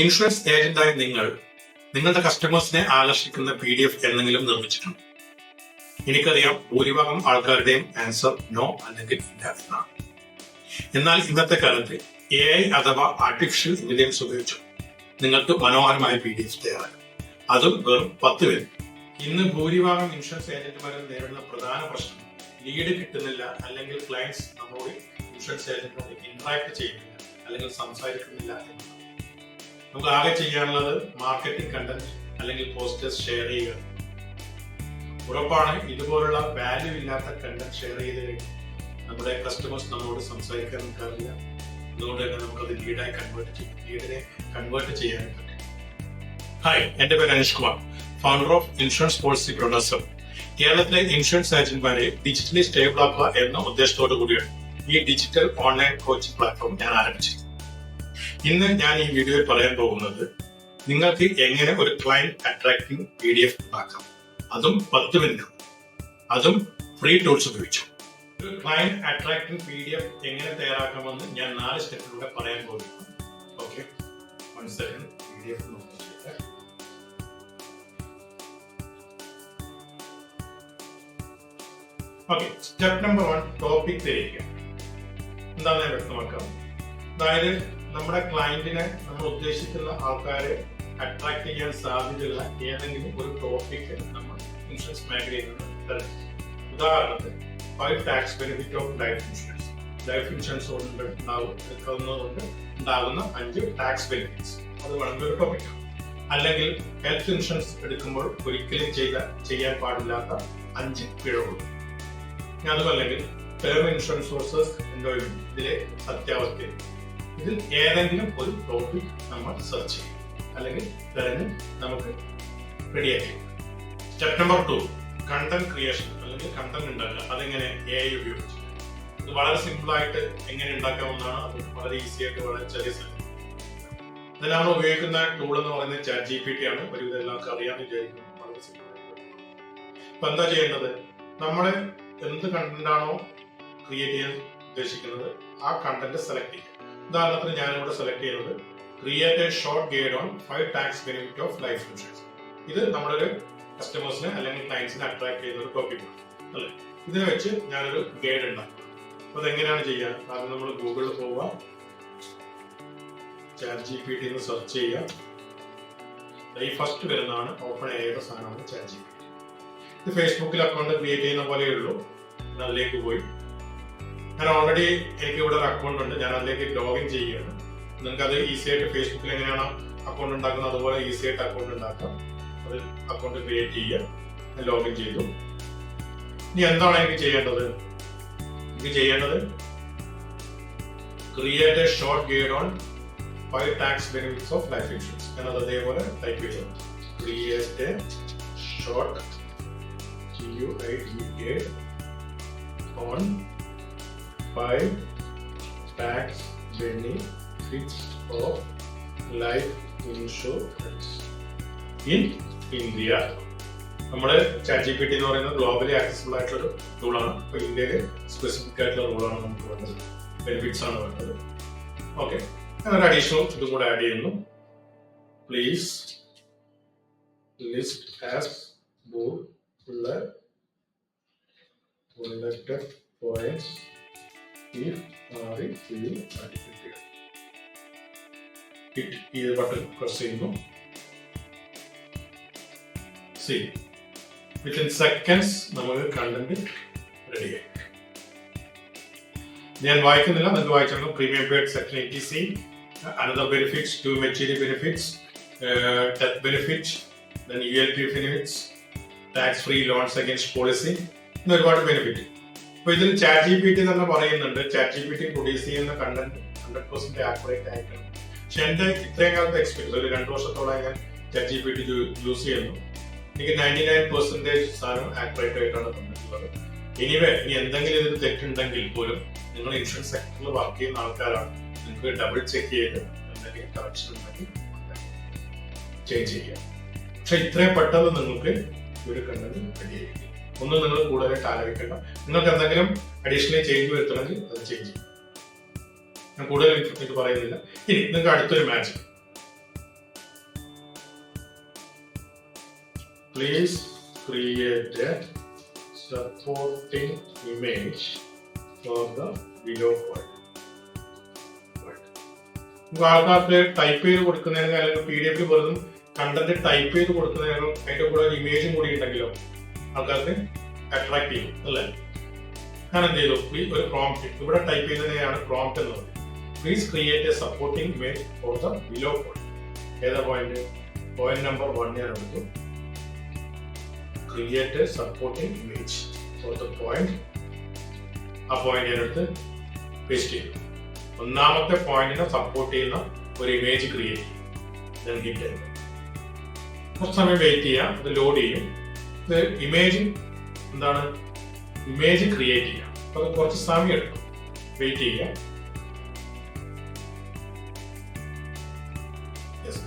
Insurance ഏജന്റായ നിങ്ങൾ നിങ്ങളുടെ കസ്റ്റമേഴ്സിനെ ആകർഷിക്കുന്ന പി ഡി എഫ് എന്തെങ്കിലും നിർമ്മിച്ചിട്ടുണ്ട്? എനിക്കറിയാം ഭൂരിഭാഗം ആൾക്കാരുടെയും ആൻസർ നോ അല്ലെങ്കിൽ ഇല്ല എന്നാണ്. എന്നാൽ ഇന്നത്തെ കാലത്ത് എ ഐ അഥവാ ആർട്ടിഫിഷ്യൽ ഇന്റലിജൻസ് ഉപയോഗിച്ച് നിങ്ങൾക്ക് മനോഹരമായ പി ഡി എഫ് തയ്യാറാക്കാം. അതും വെറും പത്ത് പേര്. ഇന്ന് ഭൂരിഭാഗം ഇൻഷുറൻസ് ഏജന്റുമാരും നേരിടുന്ന പ്രധാന പ്രശ്നം ലീഡ് കിട്ടുന്നില്ല അല്ലെങ്കിൽ ക്ലയൻസ് നമ്മളോട് ഇൻഷുറൻസ് ഏജന്റിനോട് ഇന്ററാക്ട് ചെയ്യുന്നില്ല അല്ലെങ്കിൽ സംസാരിക്കുന്നില്ല എന്നതാണ് നമുക്ക് ആകെ ചെയ്യാനുള്ളത് മാർക്കറ്റിംഗ് കണ്ടന്റ് അല്ലെങ്കിൽ പോസ്റ്റേഴ്സ് ഷെയർ ചെയ്യുക. ഉറപ്പാണ് ഇതുപോലുള്ള വാല്യൂ ഇല്ലാത്ത കണ്ടന്റ് ഷെയർ ചെയ്ത് നമ്മുടെ കസ്റ്റമേഴ്സ് നമ്മളോട് സംസാരിക്കാൻ നിൽക്കാറില്ല. അതുകൊണ്ട് തന്നെ നമുക്കത് ലീഡായി കൺവേർട്ട് ചെയ്യും. ലീഡിനെ കൺവേർട്ട് ചെയ്യാൻ പറ്റും. ഹായ് എന്റെ പേര് Aneesh Kumar. Founder of insurance policy producer കേരളത്തിലെ ഇൻഷുറൻസ് ഏജന്റ്മാരെ ഡിജിറ്റലി സ്റ്റേബിൾ ആക്കുക എന്ന ഉദ്ദേശത്തോടു കൂടിയാണ് ഈ ഡിജിറ്റൽ ഓൺലൈൻ കോച്ചിംഗ് പ്ലാറ്റ്ഫോം ഞാൻ ആരംഭിച്ചത്. ഇന്ന് ഞാൻ ഈ വീഡിയോയിൽ പറയാൻ പോകുന്നത് നിങ്ങൾക്ക് എങ്ങനെ ഒരു client attracting P D F ഉണ്ടാക്കാം. അതും പത്ത് മിനിറ്റ് അതും ഫ്രീ ടൂൾസ് ഉപയോഗിച്ചു. ഒരു client attracting P D F എങ്ങനെ തയ്യാറാക്കാമെന്ന് ഞാൻ നാല് സ്റ്റെപ്പിലൂടെ പറയാൻ പോകുന്നു. Okay one second okay step number one topic തിരിക്കുക എന്താണ് ഞാൻ വ്യക്തമാക്കാം? അതായത് നമ്മുടെ ക്ലയന്റിനെ നമ്മൾ ഉദ്ദേശിക്കുന്ന ആൾക്കാരെ അട്രാക്ട് ചെയ്യാൻ സാധ്യതയുള്ള ഏതെങ്കിലും ഒരു ടോപ്പിക് നമ്മൾ ഇൻഷുറൻസ് മേഖലയിൽ നിന്ന് തിരഞ്ഞെടുക്കും. ഉദാഹരണത്തിന് five tax benefit of life insurance life insurance കൊണ്ട് ഉണ്ടാവും എടുക്കുന്നതുകൊണ്ട് ഉണ്ടാകുന്ന അഞ്ച് ടാക്സ് ബെനിഫിറ്റ്സ് അത് വേണമെങ്കിൽ ഒരു ടോപ്പിക് അല്ലെങ്കിൽ ഹെൽത്ത് ഇൻഷുറൻസ് എടുക്കുമ്പോൾ ഒരിക്കലും ചെയ്ത ചെയ്യാൻ പാടില്ലാത്ത അഞ്ച് പിഴവുകൾ. അതുമല്ലെങ്കിൽ ടേം ഇൻഷുറൻസ് സോഴ്സസ് എൻഡോയ്മെന്റ് ഇതിലെ സത്യാവസ്ഥ ഇതിൽ ഏതെങ്കിലും ഒരു ടോപ്പിക് നമ്മൾ സെർച്ച് ചെയ്യും. അല്ലെങ്കിൽ തിരഞ്ഞ് നമുക്ക് റെഡിയാക്കി step number two content creation അല്ലെങ്കിൽ കണ്ടന്റ് ഉണ്ടാക്കുക. അതെങ്ങനെ എ ഐ ഉപയോഗിച്ച്? ഇത് വളരെ സിമ്പിൾ ആയിട്ട് എങ്ങനെ ഉണ്ടാക്കാവുന്നതാണ് അത് വളരെ ഈസി ആയിട്ട് വളരെ ചെറിയ സമയം ഇതിൽ നമ്മൾ ഉപയോഗിക്കുന്ന ടൂൾ എന്ന് പറയുന്നത് ചാറ്റ് ജി പി ടി ആണ്. ഒരുവിധം എല്ലാവർക്കും അറിയാമെന്ന് വിചാരിക്കുന്നു. വളരെ സിമ്പിൾ അപ്പൊ എന്താ ചെയ്യേണ്ടത്? നമ്മുടെ എന്ത് കണ്ടന്റ് ആണോ ക്രിയേറ്റ് ചെയ്യാൻ ഉദ്ദേശിക്കുന്നത് ആ കണ്ടന്റ് സെലക്ട് ചെയ്യുക ഉദാഹരണത്തിന് ഞാനിവിടെ സെലക്ട് ചെയ്യുന്നത് create a short guide on five tax benefit of life insurance ഇത് നമ്മളൊരു കസ്റ്റമേഴ്സിനെ അല്ലെങ്കിൽ ക്ലയൻസിനെ അട്രാക്ട് ചെയ്യുന്ന ഒരു ടോപ്പിക് ആണ് അല്ലേ? ഇതിനെ വെച്ച് ഞാനൊരു ഗൈഡ് ഉണ്ടാക്കും. അപ്പൊ അതെങ്ങനെയാണ് ചെയ്യുക? കാരണം നമ്മൾ ഗൂഗിളിൽ പോവുക. Chat G P T search ചെയ്യുക. ഈ ഫസ്റ്റ് വരുന്നതാണ് ഓപ്പൺ എയുടെ സാധനമാണ് ചാറ്റ് ജി പി ടി ഇത് ഫേസ്ബുക്കിൽ അക്കൗണ്ട് ക്രിയേറ്റ് ചെയ്യുന്ന പോലെയുള്ളൂ അതിലേക്ക് പോയി. ഞാൻ ഓൾറെഡി എനിക്ക് ഇവിടെ ഒരു അക്കൗണ്ട് ഉണ്ട്. ഞാൻ അതിലേക്ക് ലോഗിൻ ചെയ്യുകയാണ്. നിങ്ങൾക്ക് അത് ഈസി ആയിട്ട് ഫേസ്ബുക്കിൽ എങ്ങനെയാണ് അക്കൗണ്ട് ഉണ്ടാക്കുന്നത് അതുപോലെ ഈസി ആയിട്ട് അക്കൗണ്ട് ഉണ്ടാക്കാം. അത് അക്കൗണ്ട് ക്രിയേറ്റ് ചെയ്യുക. ലോഗിൻ ചെയ്തു. ഇനി എന്താണ് എനിക്ക് ചെയ്യേണ്ടത്? എനിക്ക് ചെയ്യേണ്ടത് create a short guide on five tax benefits of life insurance ഞാൻ അത് അതേപോലെ ടൈപ്പ് ചെയ്തു. Create a short D on five tax benefits of life insurance in India. നമ്മുടെ ചാറ്റ് ജി പി ടി എന്ന് പറയുന്നത് ഗ്ലോബലി ആക്സസിബിൾ ആയിട്ടുള്ള ടൂളാണ് അപ്പോൾ ഇന്ത്യയിൽ സ്പെസിഫിക് ആയിട്ടുള്ള റൂളാണ് നമുക്ക് വേണ്ടത്. ബെനിഫിറ്റ്സ് ആണ് വേണ്ടത്. ഓക്കെ ഞാനൊരു അഡീഷണൽ ഇതും കൂടെ ആഡ് ചെയ്യുന്നു. പ്ലീസ് ലിസ്റ്റ് ആസ് ഉള്ള bulleted r is are in certificate. Hit ഈ ബട്ടൺ പ്രസ് ചെയ്യുന്നു. സി വിത്തിൻ സെക്കൻഡ്സ് നമുക്ക് കണ്ടന്റ് റെഡിയായി ഞാൻ വായിക്കുന്നില്ല. നിങ്ങൾക്ക് വായിച്ചാലും premium paid section eighty C another benefits two maturity benefits death benefits then U L P benefits tax free loans against policy ഇന്ന് ഒരുപാട് ബെനിഫിറ്റ് അപ്പൊ ഇതിൽ ചാറ്റ് ജി പി ടി തന്നെ പറയുന്നുണ്ട്. Chat G P T produce ചെയ്യുന്ന content hundred percent accurate ആയിട്ട് പക്ഷെ എന്റെ ഇത്രയും കാലത്തെ എക്സ്പീരിയൻസ് ഒരു രണ്ടു വർഷത്തോളം ഞാൻ chat G P T use ചെയ്യുന്നു. എനിക്ക് നയന്റി നയൻ പെർസെന്റേജ് സാധനം ആക്യുറേറ്റ് ആയിട്ടാണ് തന്നിട്ടുള്ളത് എനിവേ ഇനി എന്തെങ്കിലും ഇതിൽ തെറ്റുണ്ടെങ്കിൽ പോലും നിങ്ങൾ ഇൻഷുറൻസ് സെക്ടറിൽ വർക്ക് ചെയ്യുന്ന ആൾക്കാരാണ്. നിങ്ങൾക്ക് ഡബിൾ ചെക്ക് ചെയ്ത് എന്തെങ്കിലും കറക്ഷൻ ഉണ്ടെങ്കിൽ ചേഞ്ച് ചെയ്യാം പക്ഷെ ഇത്രയും പെട്ടെന്ന് നിങ്ങൾക്ക് ഒരു കണ്ടന്റ് റെഡിയായിരിക്കും ഒന്നും നിങ്ങൾ കൂടുതലായിട്ട് ആലോചിക്കേണ്ട. നിങ്ങൾക്ക് എന്തെങ്കിലും അഡീഷണലി ചേഞ്ച് വരുത്തണമെങ്കിൽ അത് ചേഞ്ച് ചെയ്യും. ഞാൻ കൂടുതൽ ഇത് പറയുന്നില്ല. ഇനി നിങ്ങൾക്ക് അടുത്തൊരു match please create supporting image for the video world ആൾക്കാർക്ക് ടൈപ്പ് ചെയ്ത് കൊടുക്കുന്നതിനും അല്ലെങ്കിൽ പി ഡി എഫ് വെറുതും കണ്ടന്റ് ടൈപ്പ് ചെയ്ത് കൊടുക്കുന്നതിനും അതിന്റെ കൂടെ ഒരു ഇമേജും കൂടി ഉണ്ടെങ്കിലോ ആൾക്കാർക്ക് അട്രാക്ട് ചെയ്യും അല്ലേ? ഞാൻ എന്ത് ചെയ്തു? ഒരു പ്രോംപ്റ്റ് ഇവിടെ ടൈപ്പ് ചെയ്യുന്നതിനെയാണ് പ്രോംപ്റ്റ് എന്ന് പറയുന്നത്. Please create a supporting image for the below point ഏതാ പോയിന്റ് പോയിന്റ് നമ്പർ വൺ ഞാൻ എടുത്തു create a supporting image for the point ആ പോയിന്റ് ഞാൻ എടുത്ത് പേസ്റ്റ് ചെയ്തു. ഒന്നാമത്തെ പോയിന്റിനെ സപ്പോർട്ട് ചെയ്യുന്ന ഒരു ഇമേജ് ക്രിയേറ്റ് ചെയ്യും കുറച്ച് സമയം വെയിറ്റ് ചെയ്യാം. അത് ലോഡ് ചെയ്യും. ഇമേജ് എന്താണ്? ഇമേജ് ക്രിയേറ്റ് ചെയ്യാം അപ്പൊ കുറച്ച് സമയം എടുക്കും. വെയിറ്റ് ചെയ്യാം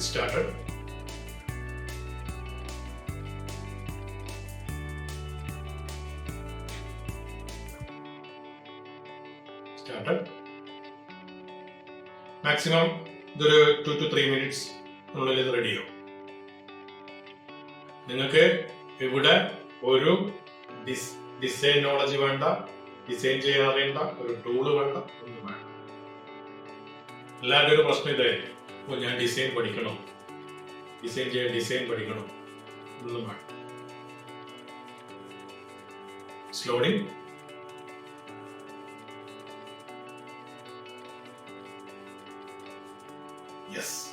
സ്റ്റാർട്ടഡ് സ്റ്റാർട്ടഡ് മാക്സിമം ഇതൊരു ടു ടു ത്രീ മിനിറ്റ്സ് നമ്മളിൽ ഇത് നിങ്ങൾക്ക് ഇവിടെ ഒരു ഡിസ് ഡിസൈൻ നോളജ് വേണ്ട ഡിസൈൻ ചെയ്യാൻ അറിയേണ്ട ഒരു ടൂൾ വേണ്ട ഒന്നും വേണ്ട. എല്ലാവരുടെ ഒരു പ്രശ്നം ഇതായിരിക്കും. ഓ ഞാൻ ഡിസൈൻ പഠിക്കണം? ഡിസൈൻ ചെയ്യാൻ ഡിസൈൻ പഠിക്കണം? ഒന്നും വേണ്ട. സ്ലോഡിങ് യെസ്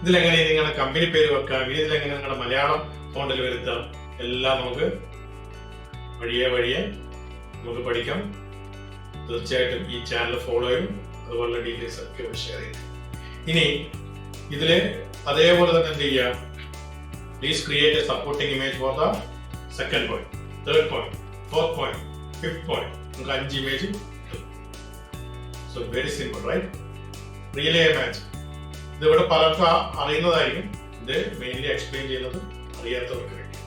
ഇതിലെങ്ങനെ നിങ്ങളുടെ കമ്പനി പേര് വെക്കാം? ഇതിലെങ്ങനെ നിങ്ങളുടെ മലയാളം ഫോണ്ടിൽ വരുത്താം എല്ലാം നമുക്ക് വഴിയെ വഴിയെ നമുക്ക് പഠിക്കാം. തീർച്ചയായിട്ടും ഈ ചാനൽ ഫോളോ ചെയ്യും. അതുപോലെ ഡീറ്റെയിൽസ് ഒക്കെ ഷെയർ ചെയ്യും. ഇനി ഇതിൽ അതേപോലെ തന്നെ എന്ത് ചെയ്യുക please create a supporting image for the second point third point fourth point fifth point നമുക്ക് അഞ്ച് image so very simple right really much ഇത് ഇവിടെ പലർക്കും അറിയുന്നതായിരിക്കും. ഇത് മെയിൻലി എക്സ്പ്ലെയിൻ ചെയ്യുന്നത് അറിയാത്തവർക്ക് വേണ്ടി.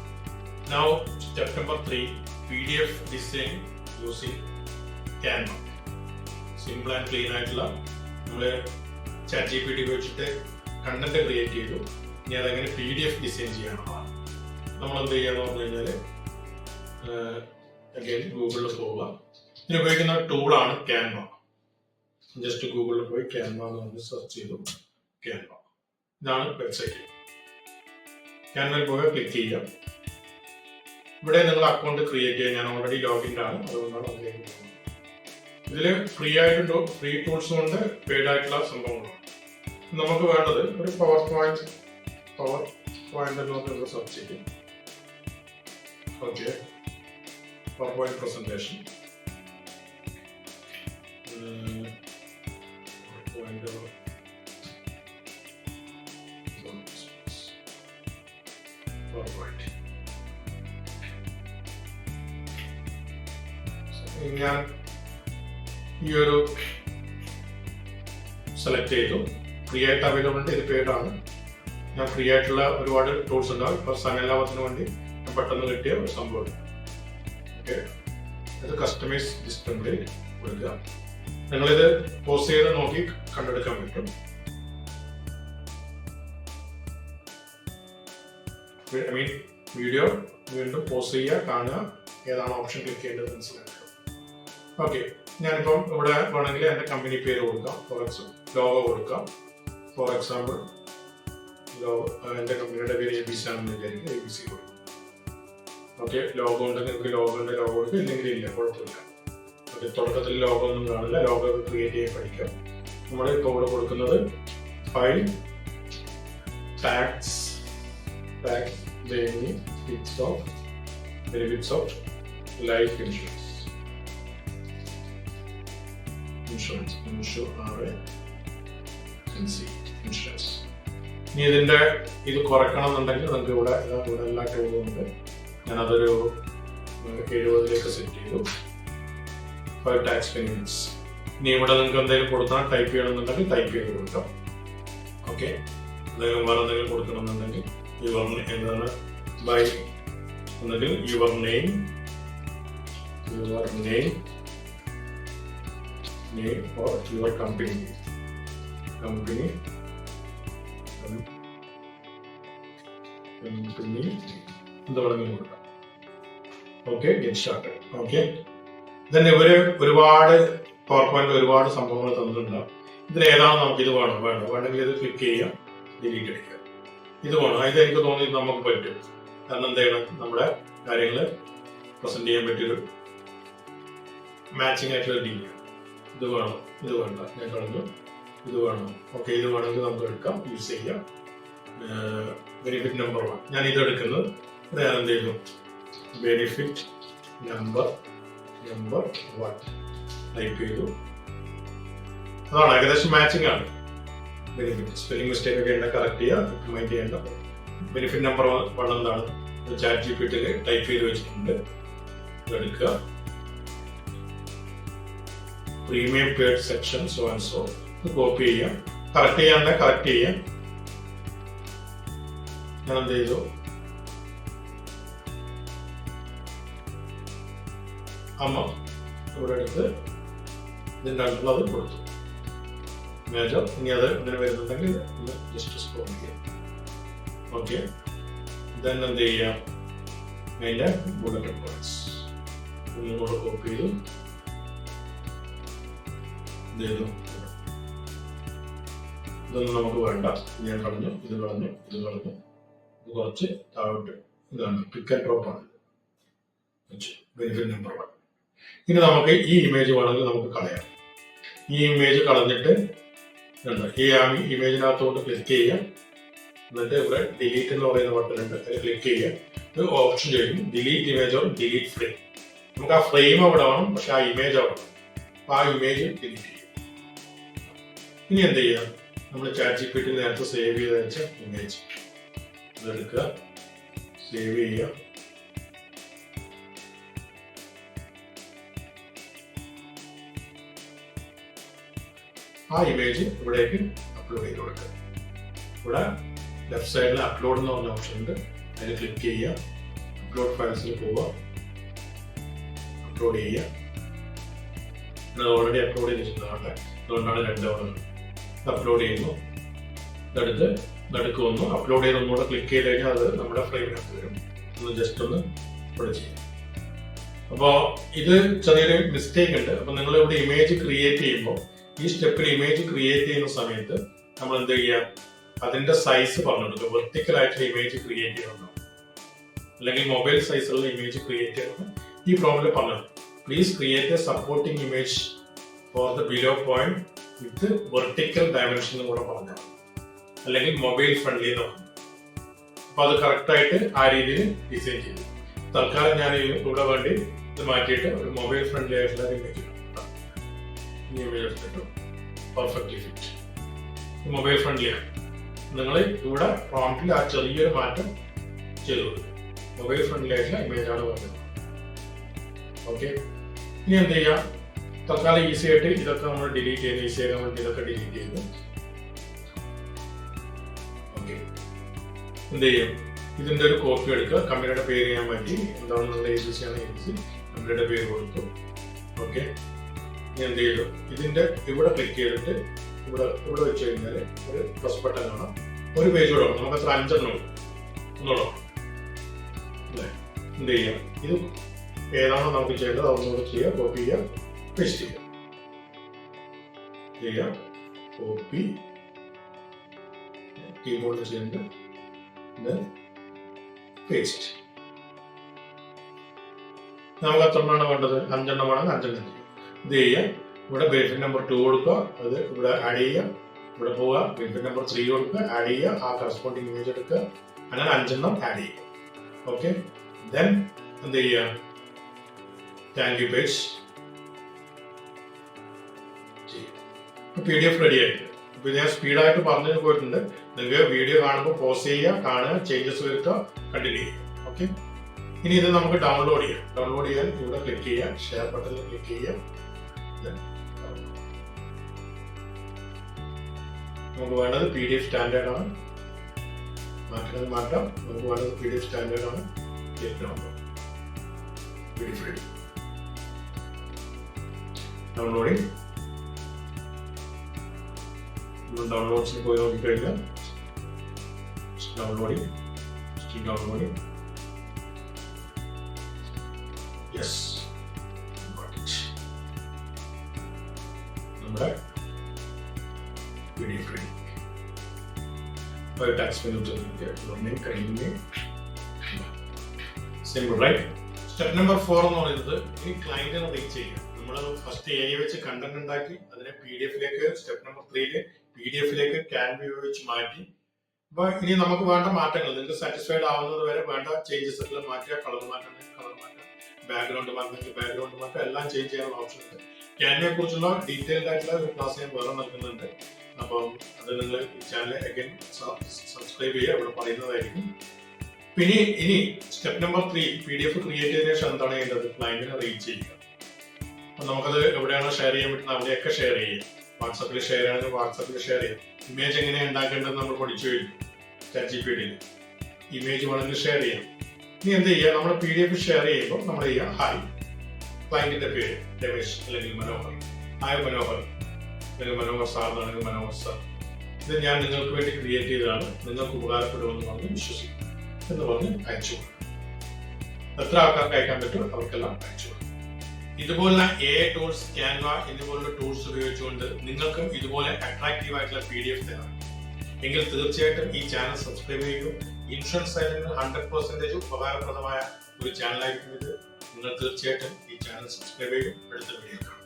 Now step number three P D F design using Canva simple and clean ആയിട്ടുള്ള നമ്മൾ ചാറ്റ് ജി പി ടി ഉപയോഗിച്ചിട്ട് കണ്ടന്റ് ക്രിയേറ്റ് ചെയ്തു. ഇനി അതെങ്ങനെ പി ഡി എഫ് ഡിസൈൻ ചെയ്യാനുള്ളതാണ് നമ്മൾ എന്ത് ചെയ്യാന്ന് പറഞ്ഞു കഴിഞ്ഞാൽ അഗൈൻ ഗൂഗിളിൽ പോവുക. ഇതിന് ഉപയോഗിക്കുന്ന ടൂളാണ് ക്യാൻവ ജസ്റ്റ് ഗൂഗിളിൽ പോയി ക്യാൻവ എന്ന് പറഞ്ഞ് സെർച്ച് ചെയ്തു. ക്യാൻവ ഇതാണ് വെബ്സൈറ്റ് ഞാൻ പോയി ക്ലിക്ക് ചെയ്യാം ഇവിടെ നിങ്ങൾ അക്കൗണ്ട് ക്രിയേറ്റ് ചെയ്യാൻ ഞാൻ ഓൾറെഡി ലോഗിൻ ആണ് അതുകൊണ്ടാണ് അതിലേക്ക് പോകുന്നത്. ഇതിൽ ഫ്രീ ആയിട്ട് ഫ്രീ ടൂൾസ് ഉണ്ട് പെയ്ഡ് ആയിട്ടുള്ള സംഭവങ്ങളാണ്. നമുക്ക് വേണ്ടത് ഒരു പവർ പോയിന്റ് പവർ പോയിന്റ് എന്ന് സെർച്ച് ചെയ്യും okay power point presentation point ഞാൻ ഈ ഒരു സെലക്ട് ചെയ്തു. ഫ്രീ ആയിട്ട് അവൈലബിൾ ഉണ്ട് ഇത് പെയ്ഡ് ആണ് ഞാൻ ഫ്രീ ആയിട്ടുള്ള ഒരുപാട് ടൂൾസ് ഉണ്ടാവും. ഇപ്പൊ സമയലാഭത്തിന് വേണ്ടി പെട്ടെന്ന് കിട്ടിയ ഒരു സംഭവം ഓക്കെ ഇത് കസ്റ്റമൈസ് ഡിസ്പ്ലേ കൊടുക്കുക. നിങ്ങളിത് പോസ് ചെയ്ത് നോക്കി കണ്ടെടുക്കാൻ പറ്റും. ഐ മീൻ വീഡിയോ വീണ്ടും പോസ് ചെയ്യുക കാണുക. ഏതാണ് ഓപ്ഷൻ ക്ലിക്ക് ചെയ്യേണ്ടത് മനസ്സിലാക്കുക. ഓക്കെ ഞാനിപ്പം ഇവിടെ വേണമെങ്കിൽ എന്റെ കമ്പനി പേര് കൊടുക്കാം. ഫോർ എക്സാമ്പിൾ ലോഗോ കൊടുക്കാം. ഫോർ എക്സാമ്പിൾ ലോഗോ എന്റെ കമ്പനിയുടെ പേര് എ ബി സി ആണെന്ന് വിചാരിക്കും എ ബി സി കൊടുക്കും. ഓക്കെ ലോഗോ ഉണ്ടെങ്കിൽ നിങ്ങൾക്ക് ലോഗോന്റെ ലോഗോ കൊടുക്കും. ഇല്ലെങ്കിൽ ഇല്ല കുഴപ്പമില്ല. ഓക്കെ തുടക്കത്തിൽ ലോഗോ ഒന്നും കാണില്ല. ലോഗോ ക്രിയേറ്റ് ചെയ്യാൻ പഠിക്കാം. നമ്മൾ ഇപ്പോൾ ഇവിടെ കൊടുക്കുന്നത് five tax tax journey of of of life insurance. Insurance, insure ഇൻഷു ആറ് ഇൻഷുറൻസ്. ഇനി ഇതിന്റെ ഇത് കുറയ്ക്കണം എന്നുണ്ടെങ്കിൽ നമുക്ക് ഇവിടെ ഇവിടെ എല്ലാ ടൂളും ഉണ്ട്. ഞാനതൊരു എഴുപതിലേക്ക് സെറ്റ് ചെയ്തു. ഫൈവ് ടാക്സ് ബെനിഫിറ്റ്സ് ഇനി ഇവിടെ നിങ്ങൾക്ക് എന്തെങ്കിലും കൊടുത്താൽ ടൈപ്പ് ചെയ്യണമെന്നുണ്ടെങ്കിൽ ടൈപ്പ് ചെയ്ത് കൊടുക്കാം. ഓക്കെ എന്തെങ്കിലും വേറെ എന്തെങ്കിലും കൊടുക്കണമെന്നുണ്ടെങ്കിൽ യുവർ എന്താണ്? ബൈ ഒന്നുകിൽ your name your name name or your company company പിന്നെ എന്ത് വേണമെങ്കിലും കൊടുക്കാം okay get start okay then ഇവർ ഒരുപാട് പവർ പോയിന്റ് ഒരുപാട് സംഭവങ്ങൾ തന്നിട്ടുണ്ടാവും. ഇതിൽ ഏതാണ് നമുക്ക് ഇത് വേണം? വേണം വേണമെങ്കിൽ ഇത് ക്ലിക്ക് ചെയ്യാം ഡിലീറ്റ് അടിക്കുക. ഇത് വേണം. ഇത് എനിക്ക് തോന്നി നമുക്ക് പറ്റും. കാരണം എന്ത് നമ്മുടെ കാര്യങ്ങൾ പ്രസന്റ് ചെയ്യാൻ പറ്റിയൊരു മാച്ചിങ് ആയിട്ടുള്ള ഡീൽ ഇത് വേണം ഇത് വേണ്ട. ഞാൻ കളഞ്ഞു. ഇത് വേണം. ഓക്കെ ഇത് വേണമെങ്കിൽ നമുക്ക് എടുക്കാം. യൂസ് ചെയ്യാം. ബെനിഫിറ്റ് നമ്പർ വൺ ഞാൻ ഇത് എടുക്കുന്നത് ഇത് ഞാൻ എന്ത് benefit number number one type ചെയ്തു. അതാണ് ഏകദേശം മാച്ചിങ് ആണ്. ബെനിഫിറ്റ് സ്പെല്ലിംഗ് മിസ്റ്റേക്ക് ഒക്കെ ഉണ്ടെങ്കിൽ കറക്റ്റ് ചെയ്യുക മൈൻഡ് ചെയ്യേണ്ട. ബെനിഫിറ്റ് നമ്പർ വൺ എന്താണ്? ചാറ്റ് ജി പി ടൈപ്പ് ചെയ്ത് വെച്ചിട്ടുണ്ട്. ഇതെടുക്കുക premium paid section so and so copy ചെയ്യാം. കറക്റ്റ് ചെയ്യാണ്ട് കറക്റ്റ് ചെയ്യാം. ഞാൻ എന്ത് ചെയ്തു? അമ്മ ഇവിടെ എടുത്ത് ഇതിന്റെ അടുത്തുള്ളത് കൊടുത്തു. മേജർ ഇനി അത് ഇതിന് വരുന്നുണ്ടെങ്കിൽ ഒന്ന് ജസ്റ്റ് സ്പോർട്ട് ചെയ്യാം. ഓക്കെ ദെൻ എന്ത് ചെയ്യാം? അതിന്റെ ബുള്ളറ്റ് പോയിന്റ്സ് ഒന്നും കൂടെ കോപ്പി ചെയ്തു. ഇതൊന്നും നമുക്ക് വേണ്ട. ഞാൻ കളഞ്ഞു ഇത് കളഞ്ഞു ഇത് കളഞ്ഞു. കുറച്ച് താഴോട്ട്. ഇതാണ് പിക്ക് ആൻഡ് ആണ് ബെനിഫിറ്റ് നമ്പർ വൺ ഇനി നമുക്ക് ഈ ഇമേജ് വേണമെങ്കിൽ നമുക്ക് കളയാം. ഈ ഇമേജ് കളഞ്ഞിട്ട് ഈ ഇമേജിനകത്തോട്ട് ക്ലിക്ക് ചെയ്യാം എന്നിട്ട് ഇവിടെ ഡിലീറ്റ് എന്ന് പറയുന്ന ബട്ടൺ ഉണ്ട് ക്ലിക്ക് ചെയ്യാം ഓപ്ഷൻ ചെയ്യും delete image or delete frame നമുക്ക് ആ ഫ്രെയിം അവിടെ വേണം പക്ഷെ ആ ഇമേജ് അവിടെ ആ ഇമേജ് ഡിലീറ്റ് ചെയ്യും. ഇനി എന്ത് ചെയ്യാം? നമ്മൾ ചാറ്റ് ജി നേരത്തെ സേവ് ചെയ്ത് വെച്ച ഇമേജ് ഇതെടുക്കുക. സേവ് ചെയ്യുക. ആ ഇമേജ് ഇവിടേക്ക് അപ്ലോഡ് ചെയ്ത് കൊടുക്കുക. ഇവിടെ ലെഫ്റ്റ് സൈഡിൽ അപ്ലോഡ് എന്ന് പറഞ്ഞ ഓപ്ഷൻ ഉണ്ട്. അതിൽ ക്ലിക്ക് ചെയ്യുക. അപ്ലോഡ് ഫയൽസിൽ പോവുക. അപ്ലോഡ് ചെയ്യുക. ഓൾറെഡി അപ്ലോഡ് ചെയ്തിട്ടുള്ളതാണ് അതുകൊണ്ടാണ് രണ്ട് അപ്ലോഡ് ചെയ്യുന്നു. ഇതെടുത്ത് നടുക്ക് വന്നു. അപ്ലോഡ് ചെയ്ത് ഒന്നുകൂടെ ക്ലിക്ക് ചെയ്ത് കഴിഞ്ഞാൽ അത് നമ്മുടെ ഫ്രെയിമിനകത്ത് വരും. ഒന്ന് ജസ്റ്റ് ഒന്ന് ഇവിടെ ചെയ്യാം. അപ്പോൾ ഇത് ചെറിയൊരു മിസ്റ്റേക്ക് ഉണ്ട്. അപ്പോൾ നിങ്ങൾ ഇവിടെ ഇമേജ് ക്രിയേറ്റ് ചെയ്യുമ്പോൾ ഈ സ്റ്റെപ്പിൽ ഇമേജ് ക്രിയേറ്റ് ചെയ്യുന്ന സമയത്ത് നമ്മൾ എന്ത് ചെയ്യുക? അതിന്റെ സൈസ് പറഞ്ഞെടുക്കുക വെർട്ടിക്കൽ ആയിട്ടുള്ള ഇമേജ് ക്രിയേറ്റ് ചെയ്യണം. അല്ലെങ്കിൽ മൊബൈൽ സൈസുള്ള ഇമേജ് ക്രിയേറ്റ് ചെയ്യണം. ഈ പ്രോബ്ലം പറഞ്ഞത് please create a supporting image for the below point with vertical dimension എന്ന് കൂടെ പറഞ്ഞു അല്ലെങ്കിൽ മൊബൈൽ ഫ്രണ്ട്ലി എന്ന് പറഞ്ഞു അപ്പൊ അത് കറക്റ്റ് ആയിട്ട് ആ രീതിയിൽ ഡിസൈൻ ചെയ്തു. തൽക്കാലം ഞാൻ ഇവിടെ വേണ്ടി ഇത് മാറ്റിയിട്ട് ഒരു മൊബൈൽ ഫ്രണ്ട്ലി ആയിട്ടുള്ള പെർഫെക്റ്റ്ലി ഫിറ്റ് മൊബൈൽ ഫ്രണ്ട്ലി ആണ്. നിങ്ങൾ ഇവിടെ പ്രോംപ്റ്റിൽ ആ ചെറിയൊരു മാറ്റം ചെയ്തു മൊബൈൽ ഫ്രണ്ട്ലി ആയിട്ടുള്ള ഇമേജ് ആണ് പറഞ്ഞത് ഓക്കെ ഇനി എന്ത് ചെയ്യാം? തൽക്കാലം ഈസി ആയിട്ട് ഇതൊക്കെ നമ്മൾ ഡിലീറ്റ് ചെയ്ത് ഈസി ആക്കാൻ വേണ്ടി ഇതൊക്കെ ഡിലീറ്റ് ചെയ്യുന്നു ഓക്കെ എന്ത് ചെയ്യും? ഇതിന്റെ ഒരു കോപ്പി എടുക്കുക. കമ്പനിയുടെ പേര് ചെയ്യാൻ വേണ്ടി എന്താണെന്നുള്ള ഏജൻസി ആണ് ഏജൻസി കമ്പനിയുടെ പേര് കൊടുത്തു. ഓക്കെ ഇനി എന്ത് ചെയ്തു? ഇതിന്റെ ഇവിടെ ക്ലിക്ക് ചെയ്തിട്ട് ഇവിടെ ഇവിടെ വെച്ച് കഴിഞ്ഞാൽ ഒരു പ്ലസ് ബട്ടൺ കാണാം. ഒരു പേജ് കൂടെ നമുക്ക് അത്ര അഞ്ചെണ്ണം ഒന്നോളോ. അല്ലേ? എന്ത് ചെയ്യാം? ഇത് ഏതാണോ നമുക്ക് ചെയ്യേണ്ടത് അതൊന്നുകൂടെ ചെയ്യുക കോപ്പി ചെയ്യുക പേസ്റ്റ് ചെയ്യുക ചെയ്യാം കോപ്പി കീബോർഡിൽ ചെയ്യേണ്ടത് പേസ്റ്റ് നമ്മൾ എത്രണ്ണമാണ് വേണ്ടത്? അഞ്ചെണ്ണമാണെങ്കിൽ അഞ്ചെണ്ണം. ചെയ്യും ഇത് ചെയ്യാം. ഇവിടെ ബെനിഫിറ്റ് നമ്പർ ടു കൊടുക്കുക. അത് ഇവിടെ ആഡ് ചെയ്യുക ഇവിടെ പോവുക. ബെനിഫിറ്റ് നമ്പർ ത്രീ കൊടുക്കുക. ആഡ് ചെയ്യുക ആ കറസ്പോണ്ടിങ് ഇമേജ് എടുക്കുക. അങ്ങനെ അഞ്ചെണ്ണം ആഡ് ചെയ്യുക ഓക്കെ ദെൻ എന്ത് ചെയ്യുക thank you page P D F ready ആയിട്ട്. ഇപ്പൊ ഞാൻ സ്പീഡായിട്ട് പറഞ്ഞു പോയിട്ടുണ്ട്. നിങ്ങൾക്ക് വീഡിയോ കാണുമ്പോൾ പോസ് ചെയ്യുക കാണുക ചേഞ്ചസ് വരുത്തുക കണ്ടിന്യൂ ചെയ്യുക. ഓക്കെ ഇനി ഇത് നമുക്ക് ഡൗൺലോഡ് ചെയ്യാം. ഡൗൺലോഡ് ചെയ്യാൻ ഇവിടെ ക്ലിക്ക് ചെയ്യാം ഷെയർ ബട്ടണിൽ ക്ലിക്ക് ചെയ്യാം നമുക്ക് വേണ്ടത് പി ഡി എഫ് സ്റ്റാൻഡേർഡ് ആണ്. മാറ്റുന്നത് മാറ്റാം. നമുക്ക് വേണ്ടത് പി ഡി എഫ് സ്റ്റാൻഡേർഡ് ആണ്. Download P D F downloading ഡൗൺലോഡ്സിൽ പോയി നോക്കിക്കഴിഞ്ഞാൽ ഡൗൺലോഡിങ് Keep ഡൗൺലോഡിങ് യെസ്. നമ്മുടെ വീഡിയോ റെഡി ഒരു ടാക്സ് മെനു കഴിഞ്ഞ് simple right step number four എന്ന് പറയുന്നത് ഇനി ക്ലയന്റിനെ റീച്ച് ചെയ്യുക. നമ്മൾ ഫസ്റ്റ് എ വെച്ച് കണ്ടന്റ് ഉണ്ടാക്കി അതിനെ പി ഡി എഫിലേക്ക് സ്റ്റെപ്പ് നമ്പർ ത്രീയിൽ പി ഡി എഫിലേക്ക് ക്യാൻ ബി ഉപയോഗിച്ച് മാറ്റി. അപ്പൊ ഇനി നമുക്ക് വേണ്ട മാറ്റങ്ങൾ നിങ്ങൾക്ക് സാറ്റിസ്ഫൈഡ് ആവുന്നത് വരെ വേണ്ട ചേഞ്ചസ് എല്ലാം മാറ്റുക കളർ മാറ്റം കളർ മാറ്റം ബാക്ക്ഗ്രൗണ്ട് മാറ്റം ബാക്ക്ഗ്രൗണ്ട് മാറ്റം എല്ലാം ചേഞ്ച് ചെയ്യാനുള്ള ഓപ്ഷൻ ഉണ്ട്. ക്യാൻവിയെ കുറിച്ചുള്ള ഡീറ്റെയിൽഡ് ആയിട്ടുള്ള ഒരു ക്ലാസ് ഞാൻ വേറെ നൽകുന്നുണ്ട്. അപ്പം അത് നിങ്ങൾ ചാനൽ അഗൈൻ സബ്സ്ക്രൈബ് ചെയ്യുക ഇവിടെ പറയുന്നതായിരിക്കും. പിന്നെ ഇനി step number three P D F create ചെയ്തതിനു ശേഷം എന്താണ് ചെയ്യേണ്ടത്? ക്ലയന്റിനെ റീച്ച് ചെയ്യുക. അപ്പൊ നമുക്കത് എവിടെയാണോ ഷെയർ ചെയ്യാൻ പറ്റുന്നത് അവിടെയൊക്കെ ഷെയർ ചെയ്യാം വാട്സാപ്പിൽ ഷെയർ ചെയ്യണമെങ്കിൽ വാട്സപ്പിൽ ഷെയർ ചെയ്യാം. ഇമേജ് എങ്ങനെ ഉണ്ടാക്കേണ്ടത് നമ്മൾ പഠിച്ചു കഴിഞ്ഞു. ചാറ്റ് പി ഇമേജ് വേണമെങ്കിൽ ഷെയർ ചെയ്യാം. ഇനി എന്ത് ചെയ്യുക നമ്മൾ പി ഡി എഫ് ഷെയർ ചെയ്യുമ്പോൾ നമ്മൾ ചെയ്യുക ഹായ് ക്ലയന്റിന്റെ പേര് രമേശ് അല്ലെങ്കിൽ മനോഹർ. ഹായ് മനോഹർ. അല്ലെങ്കിൽ മനോഹർ സാർ എന്നാണെങ്കിൽ മനോഹർ സാർ ഇത് ഞാൻ നിങ്ങൾക്ക് വേണ്ടി ക്രിയേറ്റ് ചെയ്തതാണ്. നിങ്ങൾക്ക് ഉപകാരപ്പെടുമെന്ന് പറഞ്ഞ് വിശ്വസിക്കും എന്ന് പറഞ്ഞ് അയച്ചു കൊടുക്കും എത്ര ആൾക്കാർക്ക് അയക്കാൻ പറ്റുമോ അവർക്കെല്ലാം അയച്ചു കൊടുക്കും ഇതുപോലുള്ള എ ടൂൾസ് ക്യാൻവ എന്നിവയുള്ള ടൂൾസ് ഉപയോഗിച്ചുകൊണ്ട് നിങ്ങൾക്കും ഇതുപോലെ അട്രാക്റ്റീവ് ആയിട്ടുള്ള പി ഡി എഫ് തരാം. എങ്കിൽ തീർച്ചയായിട്ടും ഈ ചാനൽ സബ്സ്ക്രൈബ് ചെയ്യുക ഇൻഷുറൻസ് സൈലന്റ് ഹൺഡ്രഡ് പെർസെന്റേജ് ഉപകാരപ്രദമായ ഒരു ചാനലായിരിക്കും ഇത്. നിങ്ങൾ തീർച്ചയായിട്ടും ഈ ചാനൽ സബ്സ്ക്രൈബ് ചെയ്യും അടുത്ത വീഡിയോ കാണാം.